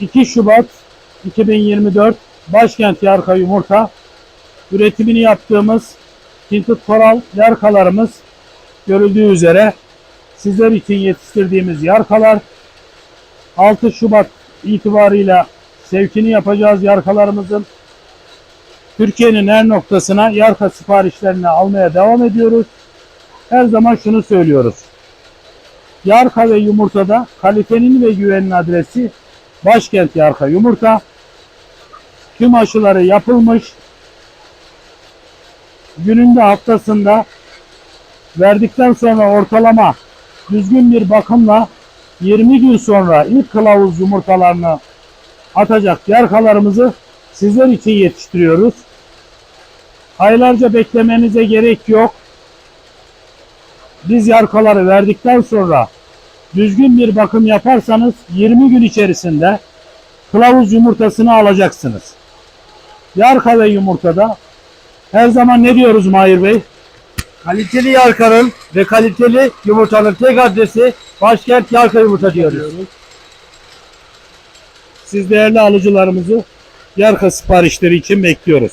2 Şubat 2024 Başkent Yarka Yumurta üretimini yaptığımız Tinted Coral yarkalarımız görüldüğü üzere sizler için yetiştirdiğimiz yarkalar 6 Şubat itibarıyla sevkini yapacağız yarkalarımızın. Türkiye'nin her noktasına yarka siparişlerini almaya devam ediyoruz. Her zaman şunu söylüyoruz. Yarka ve yumurtada kalitenin ve güvenin adresi Başkent Yarka Yumurta. Tüm aşıları yapılmış. Gününde haftasında verdikten sonra ortalama düzgün bir bakımla 20 gün sonra ilk kılavuz yumurtalarını atacak yarkalarımızı sizler için yetiştiriyoruz. Aylarca beklemenize gerek yok. Biz yarkaları verdikten sonra düzgün bir bakım yaparsanız 20 gün içerisinde kılavuz yumurtasını alacaksınız. Yarka ve yumurtada her zaman ne diyoruz Mahir Bey? Kaliteli yarkanın ve kaliteli yumurtanın tek adresi başkent yarka yumurta diyoruz. Siz değerli alıcılarımızı yarka siparişleri için bekliyoruz.